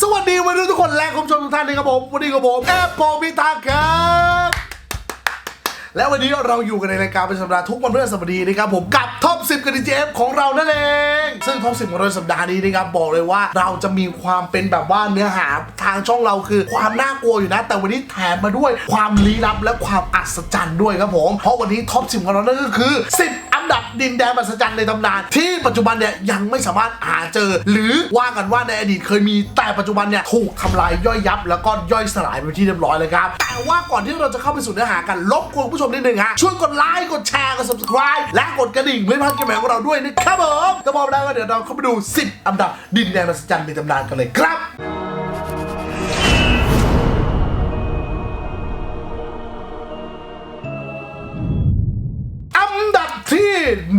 สวัสดีวัยรุ่นทุกคนและคุณผู้ชมทุกท่านนะครับผมวันนี้กับผมแอปโปมิทาครับและวันนี้เราอยู่กันในรายการเป็นสัปดาห์ทุกวันพฤหัสบดีนะครับผมกับท็อป 10 กันดีเจฟของเรานั่นเอง ซึ่งท็อป 10 ของเราสัปดาห์นี้นะครับบอกเลยว่าเราจะมีความเป็นแบบว่าเนื้อหาทางช่องเราคือ ความน่ากลัวอยู่นะ แต่วันนี้แถมมาด้วยความลี้ลับและความอัศจรรย์ด้วยครับผม เพราะวันนี้ท็อป 10 ของเรานั่นก็คือ 10 ดับดินแดนมหัศจรรย์ในตำนาน ที่ปัจจุบันเนี่ยยังไม่สามารถหาเจอ หรือว่ากันว่าในอดีตเคยมีแต่ปัจจุบันเนี่ยถูกทำลายย่อยยับ แล้วก็ย่อยสลายไปที่เรียบร้อยเลยครับ แต่ว่าก่อนที่เราจะเข้าไปสู่เนื้อหากันรบกวนผู้ชมนิดนึงฮะช่วยกดไลค์กดแชร์กด subscribe และกดกระดิ่งเพื่อไม่พลาดเกมใหม่ของเราด้วยนะครับผมก็บอกได้ว่าเดี๋ยวเราเข้าไปดู 10 อันดับดินแดนมหัศจรรย์ในตำนานกันเลยครับ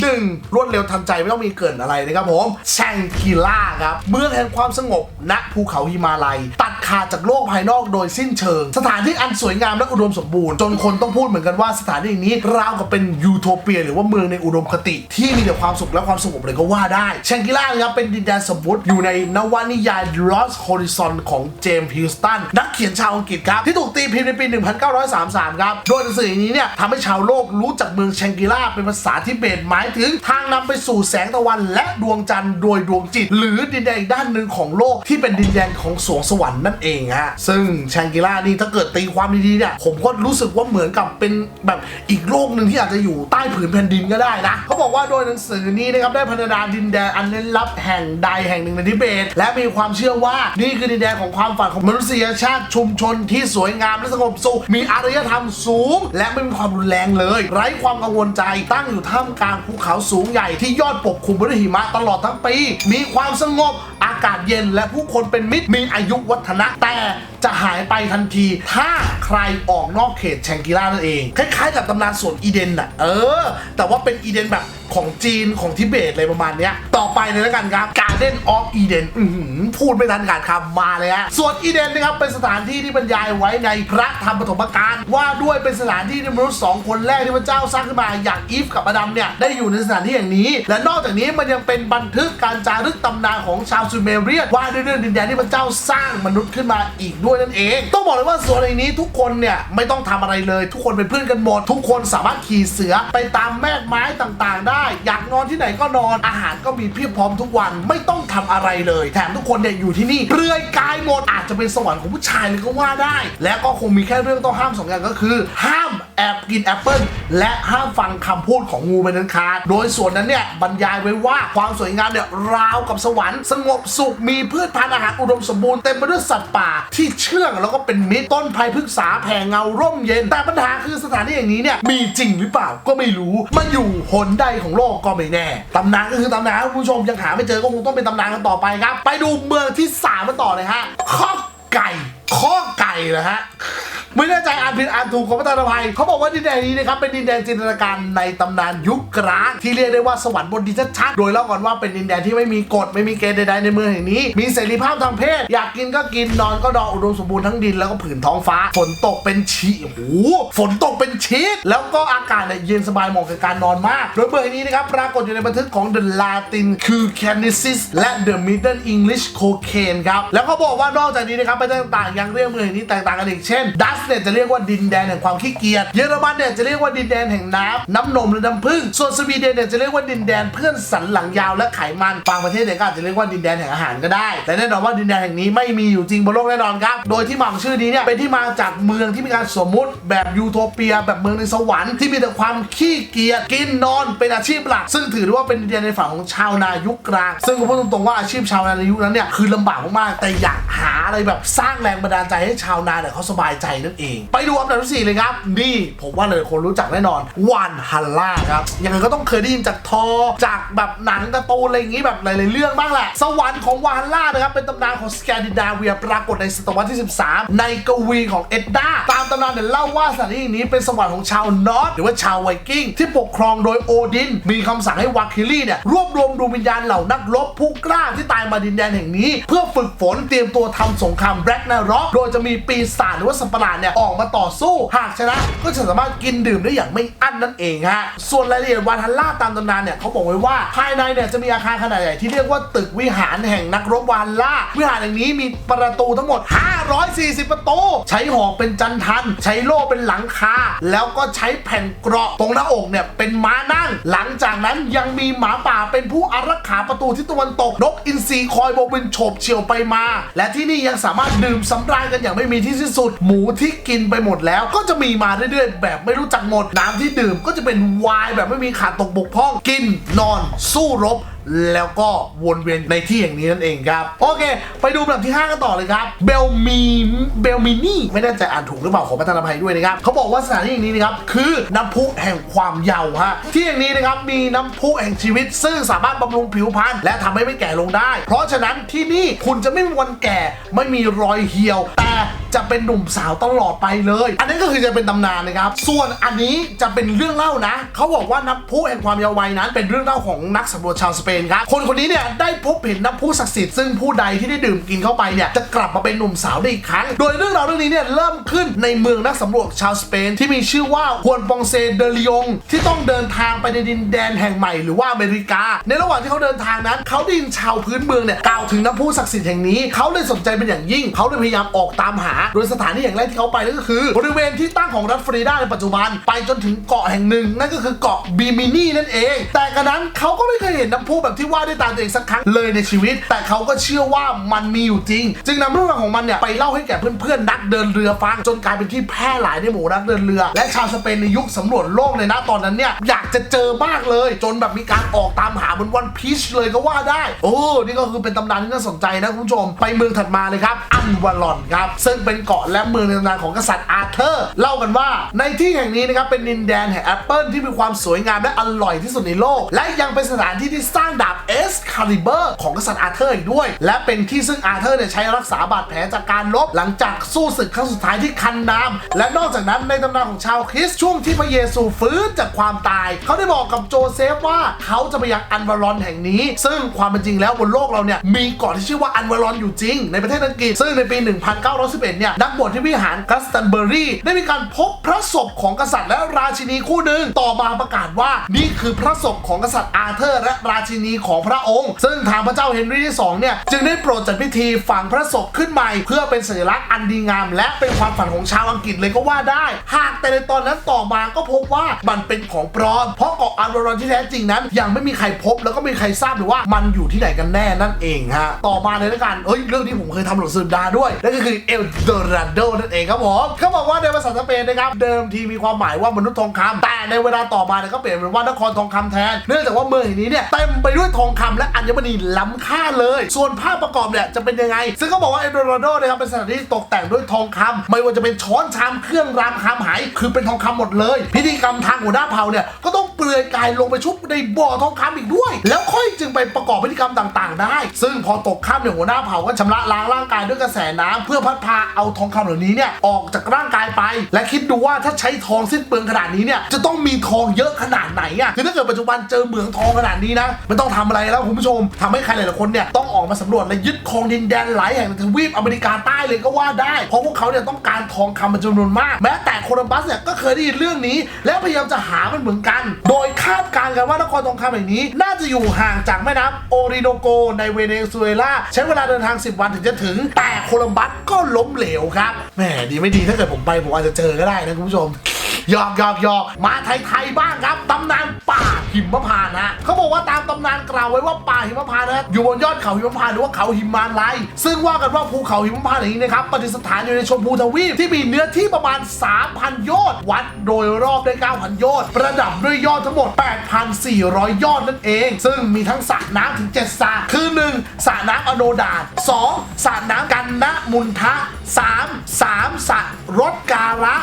หนึ่งรวดเร็วทันใจไม่ต้องมีเกินอะไรนะครับผมแชงกิล่าครับเมืองแห่งความสงบณภูเขาฮิมาลัยต ขาดจากโลกภายนอกโดยสิ้นเชิง สถานที่อันสวยงามและอุดมสมบูรณ์ จนคนต้องพูดเหมือนกันว่าสถานที่นี้ราวกับเป็นยูโทเปีย หรือว่าเมืองในอุดมคติ ที่มีแต่ความสุขและความสงบเลยก็ว่าได้แชงกิล่านะครับเป็นดินแดนสมบูรณ์อยู่ในนวนิยาย Lost Horizon ของเจมส์ฮิลสตันนักเขียนชาวอังกฤษครับ ที่ถูกตีพิมพ์ในปี 1933 ครับ โดยหนังสือนี้เนี่ยทำให้ชาวโลกรู้จักเมืองแชงกิล่าเป็นภาษาทิเบตหมายถึงทางนำไปสู่แสงตะวันและดวงจันทร์โดยดวงจิต หรือดินแดนอีกด้านหนึ่งของโลกที่เป็นดินแดนของสวงสวรรค์นั่นเองฮะซึ่งแชงกิล่านี่ถ้าเกิดตีความดีๆเนี่ยผมก็รู้สึกว่าเหมือนกับเป็นแบบอีกโลกหนึ่งที่อาจจะอยู่ใต้ผืนแผ่นดินก็ได้นะเขาบอกว่าโดยหนังสือนี้นะครับได้พัฒนาดินแดนอันลึกลับแห่งใดแห่งหนึ่งในทิเบต และมีความเชื่อว่านี่คือดินแดนของความฝันของมนุษยชาติชุมชนที่สวยงามและสงบสุขมีอารยธรรมสูง และไม่มีความรุนแรงเลย ไร้ความกังวลใจตั้งอยู่ท่ามกลางภูเขาสูงใหญ่ที่ยอดปกคลุมด้วยหิมะตลอดทั้งปี มีความสงบากาศเย็นและผู้คนเป็นมิตรมีอายุวัฒนะแต่จะหายไปทันที ถ้าใครออกนอกเขตแชงกิล่านั่นเอง คล้ายๆกับตำนานสวนอีเดนน่ะเออ แต่ว่าเป็นอีเดนแบบของจีนของทิเบตอะไรประมาณเนี้ยต่อไปเลยแล้วกันครับ Garden of Eden อื้อหือพูดไม่ทันการคำมาเลยฮะส่วนอีเดนนะครับเป็นสถานที่ที่บรรยายไว้ในพระธรรมปฐมกาลว่าด้วยเป็นสถานที่ที่มนุษย์สองคนแรกที่พระเจ้าสร้างขึ้นมาอย่างอีฟกับอดัมเนี่ยได้อยู่ในสถานที่อย่างนี้ และนอกจากนี้มันยังเป็นบันทึกการจารึกตำนานของชาวซูเมเรียว่าด้วยเรื่องดินแดนที่พระเจ้าสร้างมนุษย์ขึ้นมาอีกด้วยนั่นเอง ต้องบอกเลยว่าสวนในนี้ทุกคนเนี่ยไม่ต้องทำอะไรเลย ทุกคนเป็นเพื่อนกันหมด ทุกคนสามารถขี่เสือไปตามแม่กไม้ต่างๆ ได้ อยากนอนที่ไหนก็นอนอาหารก็มีเพียบพร้อมทุกวันไม่ต้องทำอะไรเลย แถมทุกคนเนี่ยอยู่ที่นี่เปลือยกายหมดอาจจะเป็นสวรรค์ของผู้ชายเลยก็ว่าได้ และก็คงมีแค่เรื่องต้องห้ามสองอย่างก็คือ ห้ามแอบกินแอปเปิลและห้ามฟังคำพูดของงูเป็นอันขาดโดยส่วนนั้นเนี่ยบรรยายไว้ว่าความสวยงามเนี่ยราวกับสวรรค์สงบสุขมีพืชพันธุ์อาหารอุดมสมบูรณ์เต็มไปด้วยสัตว์ป่าที่เชื่องแล้วก็เป็นมิตรต้นไผ่พฤกษาแผ่เงาร่มเย็น แต่ปัญหาคือสถานที่อย่างนี้เนี่ยมีจริงหรือเปล่าก็ไม่รู้มันอยู่หนใดของโลกก็ไม่แน่ตำนานก็คือตำนานคุณผู้ชมยังหาไม่เจอก็คงต้องเป็นตำนานกันต่อไปครับ ไปดูเมืองที่สามมาต่อเลยฮะข้อไก่ข้อไก่เหรอฮะ ไม่แน่ใจอ่านผิดอ่านถูกขอประทานอภัยเขาบอกว่าดินแดนนี้นะครับเป็นดินแดนจินตนาการในตำนานยุคกลางที่เรียกได้ว่าสวรรค์บนดินชัดๆโดยเล่าก่อนว่าเป็นดินแดนที่ไม่มีกฎไม่มีเกณฑ์ใดๆในเมืองแห่งนี้ มีเสรีภาพทางเพศ อยากกินก็กินนอนก็นอนอุดมสมบูรณ์ทั้งดินแล้วก็ผืนท้องฟ้า ฝนตกเป็นชีโอ้โหฝนตกเป็นชีสแล้วก็อากาศเนี่ยเย็นสบายเหมาะกับการนอนมากโดยเมืองนี้นะครับปรากฏอยู่ในบันทึกของ The Latin c u c a n i s i s และ The Middle English Cocaine ครับแล้วเขาบอกว่านอกจากนี้นะครับไปต่างๆยังเรียกเมืองแห่งนี้แตกต่างกันอีกเช่นดัสเนี่ยจะเรียกว่าดินแดนแห่งความขี้เกียจ เยอรมันเนี่ยจะเรียกว่าดินแดนแห่งน้ำน้ำนมหรือน้ำผึ้ง ส่วนสวีเดนเนี่ยจะเรียกว่าดินแดนเพื่อนสันหลังยาวและไขมันบางประเทศเนี่ยก็อาจจะเรียกว่าดินแดนแห่งอาหารก็ได้ แต่แน่นอนว่าดินแดนแห่งนี้ไม่มีอยู่จริงบนโลกแน่นอนครับ โดยที่มาของชื่อนี้เนี่ยเป็นที่มาจากเมืองที่มีการสมมุติแบบยูโทเปีย แบบเมืองในสวรรค์ที่มีแต่ความขี้เกียจกินนอนเป็นอาชีพหลักซึ่งถือได้ว่าเป็นดินแดนในฝั่งของชาวนายุคกลาง ซึ่งผมพูดตรงๆว่าอาชีพชาวนาในยุคนั้นเนี่ยคือลำบากมากๆแต่อยากหาอะไรแบบสร้างแรงบันดาลใจให้ชาวนาเนี่ยเขาสบายใจนั่นเอง ไปดูอันดับที่สี่เลยครับ นี่ผมว่าเลายคนรู้จักแน่นอนวันฮัลล่าครับยังไงก็ต้องเคยได้ยินจากทอ จากแบบหนังการ์ตูนอะไรอย่างงี้แบบหลายๆเรื่องบ้างแหละ สวรรค์ของวานฮัล่านะครับเป็นตำนานของสแกนดิเนาเวียปรากฏในศตวรรษที่ 13 ในกวีของเอ็ดดาตามตำนานเนี่ยเล่าว่าสถานที่นี้เป็นสวรรค์ของชาวนอร์ทหรือว่าชาวไวกิ้งที่ปกครองโดยโอดิน มีคำสั่งให้วาคิลี่เนี่ยรวบรวมดวงวิญญาณเหล่านักรบผู้กล้าที่ตายมาดินแดนแห่งนี้ เพื่อฝึกฝนเตรียมตัวทำสงครามแบล็กนาร็อกโดยจะมีปีศาจหรือว่าสัตว์ปหลาดเนี่ยออกมาต่อสู้หากชนะ ก็จะสามารถกินดื่มได้อย่างไม่อั้นนั่นเองฮะส่วนรายละเอียดวาทันล่าตามตำนานเนี่ยเขาบอกไว้ว่าภายในเนี่ยจะมีอาคารขนาดใหญ่ที่เรียกว่าตึกวิหารแห่งนักรบวานล่าวิหารแห่งนี้มีประตูทั้งหมด 540 ประตู ใช้หอกเป็นจันทัน ใช้โล่เป็นหลังคา แล้วก็ใช้แผ่นเกราะตรงหน้าอกเนี่ยเป็นม้านั่ง หลังจากนั้นยังมีหมาป่าเป็นผู้อารักขาประตูทิศตะวันตก นกอินทรีคอยโบกบินโฉบเฉี่ยวไปมา และที่นี่ยังสามารถดื่มสำราญกันอย่างไม่มีที่สิ้นสุด หมูที่กินไปหมดแล้ว ก็จะมีมาเรื่อยๆ แบบไม่รู้จักหมด น้ำที่ดื่มก็จะเป็นวน์แบบไม่มีขาดตกบกพร่อง กินนอนสู้รบ แล้วก็วนเวียนในที่อย่างนี้นั่นเองครับ โอเค ไปดูแบบที่ 5 กันต่อเลยครับเบลมีเบลมินี่ไม่แน่ใจอ่านถูกหรือเปล่าขอประทานอภัยด้วยนะครับเขาบอกว่าสถานที่แห่งนี้นะครับคือน้ำพุแห่งความเยาว์ฮะที่แห่งนี้นะครับมีน้ำพุแห่งชีวิต ซึ่งสามารถบำรุงผิวพรรณและทำให้ไม่แก่ลงได้ เพราะฉะนั้นที่นี่คุณจะไม่มีวันแก่ไม่มีรอยเหี่ยวแต่ จะเป็นหนุ่มสาวตลอดไปเลย อันนี้ก็คือจะเป็นตำนานนะครับ ส่วนอันนี้จะเป็นเรื่องเล่านะเขาบอกว่าน้ำพุแห่งความเยาว์วัยนั้น เป็นเรื่องเล่าของนักสำรวจชาวสเปนครับคนคนนี้เนี่ยได้พบเห็นน้ำพุศักดิ์สิทธิ์ซึ่งผู้ใดที่ได้ดื่มกินเข้าไปเนี่ยจะกลับมาเป็นหนุ่มสาวได้อีกครั้ง โดยเรื่องราวเรื่องนี้เนี่ยเริ่มขึ้นในเมืองนักสำรวจชาวสเปน ที่มีชื่อว่าฮวนปองเซเดลิองที่ต้องเดินทางไปในดินแดนแห่งใหม่หรือว่าอเมริกา ในระหว่างที่เขาเดินทางนั้นเขาได้ยินชาวพื้นเมืองเนี่ยกล่าวถึงน้ำพุศักดิ์สิทธิ์แห่งนี้เขาเลยสนใจเป็นอย่างยิ่งเขาเลยพยายามออกตามหาโดยสถานที่แห่งแรกที่เขาไปนั่นก็คือบริเวณที่ตั้งของรัฐฟลอริดาในปัจจุบัน ไปจนถึงเกาะแห่งหนึ่ง นั่นก็คือเกาะบีมินี่นั่นเอง แต่กระนั้นเขาก็ไม่เคยเห็นน้ำพุแบบที่ว่าด้วยตาตัวเองสักครั้งเลยในชีวิต แต่เขาก็เชื่อว่ามันมีอยู่จริง จึงนำเรื่องราวของมันเนี่ยไปเล่าให้แก่เพื่อนๆนักเดินเรือฟังจนกลายเป็นที่แพร่หลายในหมู่นักเดินเรือ และชาวสเปนในยุคสำรวจโลกเลยนะตอนนั้นเนี่ยอยากจะเจอมากเลย จนแบบมีการออกตามหาบนวันพีชเลยก็ว่าได้ โอ้นี่ก็คือเป็นตำนานที่น่าสนใจนะคุณผู้ชมไปเมืองถัดมาเลยครับอันวาลอนครับซึ่งเป็นเกาะและเมืองในตำนานของกษัตริย์อาร์เธอร์ เล่ากันว่า ในที่แห่งนี้นะครับเป็นดินแดนแห่งแอปเปิลที่มีความสวยงามและอร่อยที่สุดในโลก และยังเป็นสถานที่ที่สร้างดาบเอสคาลิเบอร์ของกษัตริย์อาร์เธอร์อีกด้วย และเป็นที่ซึ่งอาร์เธอร์เนี่ยใช้รักษาบาดแผลจากการลบหลังจากสู้ศึกครั้งสุดท้ายที่คันน้ำและนอกจากนั้นในตำนานของชาวคริสต์ช่วงที่พระเยซูฟื้นจากความตาย เขาได้บอกกับโจเซฟว่าเขาจะไปยังอันวารอนแห่งนี้ ซึ่งความเป็นจริงแล้วบนโลกเราเนี่ยมีเกาะที่ชื่อว่าอันวารอนอยู่จริง ในประเทศอังกฤษซึ่งในปี 1911เนี่ยนักบวชที่วิหารกัสตันเบอรี่ ได้มีการพบพระศพของกษัตริย์และราชินีคู่หนึ่งต่อมาประกาศว่านี่คือพระศพของกษัตริย์อาร์เธอร์ และราชินีของพระองค์ ซึ่งทางพระเจ้าเฮนรี่ที่2เนี่ยจึงได้โปรดจัดพิธีฝังพระศพขึ้นใหม่เพื่อเป็นสัญลักษณ์อันดีงาม และเป็นความฝันของชาวอังกฤษเลยก็ว่าได้ หากแต่ในตอนนั้นต่อมาก็พบว่ามันเป็นของปลอมเพราะเกาะอันวารอนที่แท้จริงนั้น ยังไม่มีใครพบแล้วก็ไม่มีใครทราบหรือว่ามันอยู่ที่ไหนกันแน่นั่นเองฮะต่อมาเลยละกันเอ้ยเรื่องนี้ผมเคยทำหนังสือดาด้วยนั่นก็คือเอลโดราโดนั่นเองครับผมเขาบอกว่าในภาษาสเปนนะครับเดิมทีมีความหมายว่ามนุษย์ทองคำแต่ในเวลาต่อมาเนี่ยก็เปลี่ยนเป็นว่านครทองคำแทน เนื่องจากว่าเมืองแห่งนี้เนี่ยเต็มไปด้วยทองคำและอัญมณีล้ำค่าเลย ส่วนภาพประกอบเนี่ยจะเป็นยังไง ซึ่งเขาบอกว่าเอโดราโดนะครับเป็นสถานที่ตกแต่งด้วยทองคำไม่ว่าจะเป็นช้อนชามเครื่องรามคำหาย คือเป็นทองคำหมดเลย พิธีกรรมทางหัวหน้าเผ่าเนี่ยก็ต้อง ลือยกายลงไปชุบในบ่อทองคำอีกด้วย แล้วค่อยจึงไปประกอบพิธีกรรมต่างๆ ได้ ซึ่งพอตกค่ำเนี่ยหัวหน้าเผ่าก็ชำระล้างร่างกายด้วยกระแสน้ำเพื่อพัดพาเอาทองคำเหล่านี้เนี่ยออกจากร่างกายไป และคิดดูว่าถ้าใช้ทองสิ้นเปลืองขนาดนี้เนี่ยจะต้องมีทองเยอะขนาดไหนอะคือถ้าเกิดปัจจุบันเจอเหมืองทองขนาดนี้นะไม่ต้องทำอะไรแล้วคุณผู้ชมทำให้ใครหลายๆคนเนี่ยต้องออกมาสำรวจและยึดครองดินแดนหลายแห่งในทวีปอเมริกาใต้เลยก็ว่าได้ เพราะพวกเขาเนี่ยต้องการทองคำเป็นจำนวนมาก แม้แต่โคลัมบัสเนี่ยก็เคยได้ยินเรื่องนี้ และพยายามจะหามันเหมือนกันโดยคาดการณ์กันว่านครทองคำแห่งนี้ น่าจะอยู่ห่างจากแม่น้ำโอริโนโกในเวเนซุเอลาใช้เวลาเดินทาง 10 วันถึงจะถึง แต่โคลัมบัสก็ล้มเหลวครับแหมดีไม่ดีถ้าเกิดผมไปผมอาจจะเจอก็ได้นะคุณผู้ชม ยอกหยอกหยอกมาไทยๆบ้างครับตำนานป่าหิมพานต์นะเขาบอกว่าตามตำนานกล่าวไว้ว่าป่าหิมพานต์นะอยู่บนยอดเขาหิมพานต์หรือว่าเขาหิมาลัยซึ่งว่ากันว่าภูเขาหิมพานต์แห่งนี้นะครับประดิษฐานอยู่ในชมพูทวีปที่มีเนื้อที่ประมาณ 3,000ยอดวัดโดยรอบได้ 9,000ยอดประดับด้วยยอดทั้งหมด 8,400 ยอดนั่นเอง ซึ่งมีทั้งสระน้ำถึง 7สระคือ 1สระน้ำอโนดาต 2สระน้ำกันนะมุนทะ 3 3สระรถการะ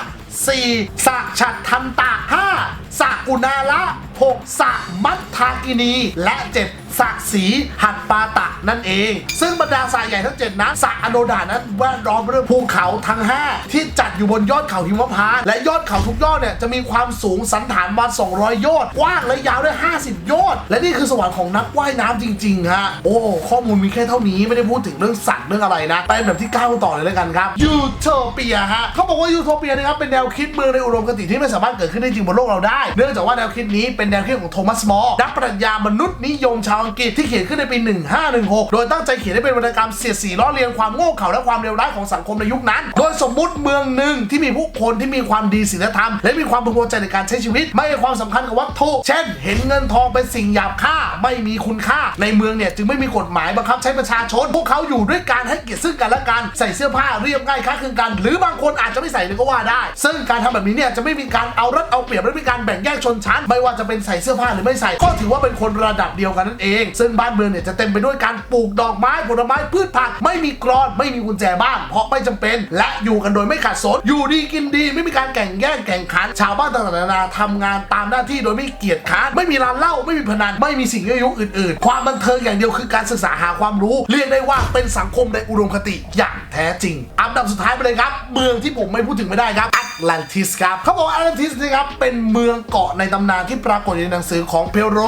4สระฉัดทันตะ 5สากุณาละ 6. สะมัททากินี และ 7. สะสีหัดปาตะนั่นเอง ซึ่งบรรดาสระใหญ่ทั้ง 7 นั้นสระอโนดานั้นแวดล้อมด้วยภูเขาทั้ง 5 ที่จัดอยู่บนยอดเขาหิมพานต์และยอดเขาทุกยอดเนี่ยจะมีความสูงสันฐานมา200ยอดกว้างและยาวได้50ยอดและนี่คือสวรรค์ของนักว่ายน้ำจริงๆฮะโอ้ข้อมูลมีแค่เท่านี้ไม่ได้พูดถึงเรื่องสัตว์เรื่องอะไรนะไปแบบที่9ต่อเลยแล้วกันครับยูโทเปียฮะเขาบอกว่ายูโทเปียนะครับเป็นแนวคิดเมืองในอุดมคติที่ไม่สามารถเกิดขึ้นได้จริงบนโลกเราได้ เนื่องจากว่าแนวคิดนี้เป็นแนวคิดของโทมัสมอร์นักปรัชญามนุษย์นิยมชาวอังกฤษที่เขียนขึ้นในปี 1516 โดยตั้งใจเขียนให้เป็นวรรณกรรมเสียดสีล้อเลียนความโง่เขลาและความเลวร้ายของสังคมในยุคนั้น โดยสมมุติเมืองหนึ่งที่มีผู้คนที่มีความดีศีลธรรม และมีความพึงพอใจในการใช้ชีวิต ไม่ให้ความสำคัญกับวัตถุ เช่น เห็นเงินทองเป็นสิ่งหยาบค่าไม่มีคุณค่า ในเมืองเนี่ยจึงไม่มีกฎหมายบังคับใช้ประชาชน พวกเขาอยู่ด้วยการให้เกียรติซึ่งกันและกันใส่เสื้อผ้าเรียบง่ายคล้าคลึงกัน หรือบางคนอาจจะไม่ใส่เลยก็ว่าได้ ซึ่งการทำแบบนี้เนี่ยจะไม่มีการเอารัดเอาเปรียบและไม่มีการแบ่งแยกชนชั้น ไม่ว่าจะเป็นใส่เสื้อผ้าหรือไม่ใส่ก็ถือว่าเป็นคนระดับเดียวกันนั่นเองซึ่งบ้านเมืองเนี่ยจะเต็มไปด้วยการปลูกดอกไม้ผลไม้พืชผักไม่มีกรอนไม่มีกุญแจบ้าน เพราะไม่จำเป็น และอยู่กันโดยไม่ขาดสนอยู่ดีกินดีไม่มีการแข่งแย่งแข่งขัน ชาวบ้านต่างๆนานาทำงานตามหน้าที่โดยไม่เกียจค้านไม่มีร้านเหล้าไม่มีพนันไม่มีสิ่งยั่วยุอื่น ๆ ความบันเทิงอย่างเดียวคือการศึกษาหาความรู้ เรียกได้ว่าเป็นสังคมในอุดมคติอย่างแท้จริง อันดับสุดท้ายไปเลยครับ เมืองที่ผมไม่พูดถึงไม่ได้ครับ แอตแลนติสครับเขาบอกว่าแอตแลนติสนะครับเป็นเมืองเกาะในตำนานที่ปรากฏอยู่ในหนังสือของเพโร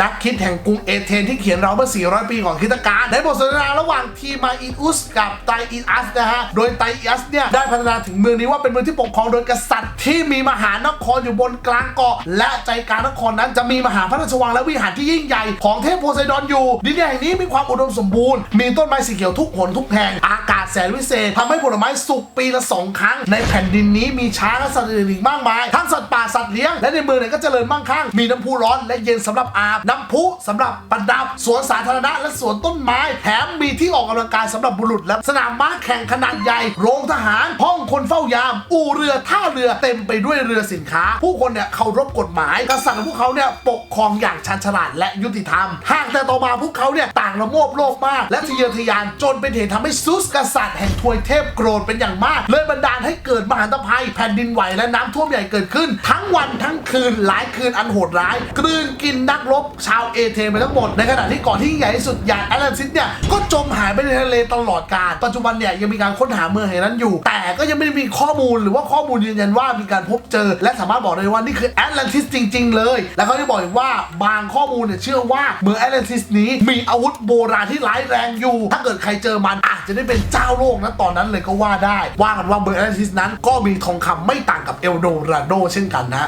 นักคิดแห่งกรุงเอเธนที่เขียนเราเมื่อ 400 ปีก่อนคริสตกาลในบทสนทนาระหว่างทีมาอิอุสกับไตอิอัสนะฮะโดยไตอิอัสเนี่ยได้พัฒนาถึงเมืองนี้ว่าเป็นเมืองที่ปกครองโดยกษัตริย์ที่มีมหานครอยู่บนกลางเกาะ และใจกลางนครนั้นจะมีมหาพระราชวังและวิหารที่ยิ่งใหญ่ของเทพโพไซดอนอยู่ดินแดนแห่งนี้มีความอุดมสมบูรณ์มีต้นไม้สีเขียวทุกหนทุกแห่งอากาศแสนวิเศษทำให้ผลไม้สุกปีละสองครั้ง ในแผ่นดินนี้มีชางและสัตว์อื่นอีกมากมาย ทั้งสัตว์ป่าสัตว์เลี้ยงและในเมืองเนี่ยก็เจริญมั่งคั่งมีน้ำพุร้อนและเย็นสำหรับอาบ น้ำพุสำหรับประดับสวนสาธารณะและสวนต้นไม้แถมมีที่ออกกำลังกายสำหรับบุรุษ และสนามม้าแข่งขนาดใหญ่ โรงทหาร ห้องคนเฝ้ายาม อู่เรือท่าเรือเต็มไปด้วยเรือสินค้า ผู้คนเนี่ยเคารพกฎหมายกษัตริย์ของพวกเขาเนี่ยปกครองอย่างชันฉลาดและยุติธรรมหากแต่ต่อมาพวกเขาเนี่ยต่างละโมบโลภมาก และทะเยอทะยานจนเป็นเหตุทำให้ซุสกษัตริย์แห่งทวยเทพโกรธเป็นอย่างมาก เลยบันดาลให้เกิดมหันตภัยแผ่นดินไหวและน้ำท่วมใหญ่เกิดขึ้น ทั้งวันทั้งคืนหลายคืนอันโหดร้าย กลืนกินนักรบชาวเอเธนไปทั้งหมด ในขณะที่เก่อนที่ใหญ่ที่สุดอย่างแอตแลนติสเนี่ยก็จมหายไปในทะเลตลอดกาลปัจจุบันเนี่ยยังมีการค้นหาเมืองแห่งนั้นอยู่ แต่ก็ยังไม่มีข้อมูลหรือว่าข้อมูลยืนยันว่ามีการพบเจอ และสามารถบอกได้ว่านี่คือแอตแลนติสจริง ๆ เลย แล้วเขาได้บอกอีกว่าบางข้อมูลเนี่ยเชื่อว่าเมืองแอตแลนติสนี้มีอาวุธโบราณที่ร้ายแรงอยู่ ถ้าเกิดใครเจอมันอาจจะได้เป็นเจ้าโลกนะตอนนั้นเลยก็ว่าได้ว่ากันว่าเมืองแอตแลนติสนั้นก็มีทองคำไม่ต่างกับเอลโดราโดเช่นกันนะ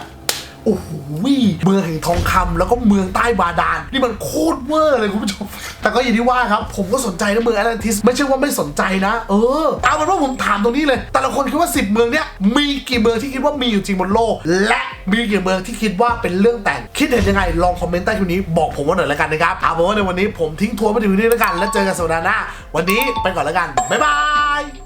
โอ้โหเมืองแห่งทองคำแล้วก็เมืองใต้บาดาลนี่มันโคตรเวอร์เลยคุณผู้ชม แต่ก็อย่างที่ว่าครับ ผมก็สนใจนะเมืองแอตแลนติส ไม่ใช่ว่าไม่สนใจนะ เออ เอาเป็นว่าผมถามตรงนี้เลย แต่ละคนคิดว่า 10 เมืองเนี้ยมีกี่เมืองที่คิดว่ามีอยู่จริงบนโลก และมีกี่เมืองที่คิดว่าเป็นเรื่องแต่ง คิดเห็นยังไง ลองคอมเมนต์ใต้คลิปนี้บอกผมว่าหน่อยแล้วกันนะครับเอาเป็นว่าในวันนี้ผมทิ้งทัวร์ไปถึงที่นี่แล้วกัน แล้วเจอกันสัปดาห์หน้า วันนี้ไปก่อนแล้วกันบ๊ายบาย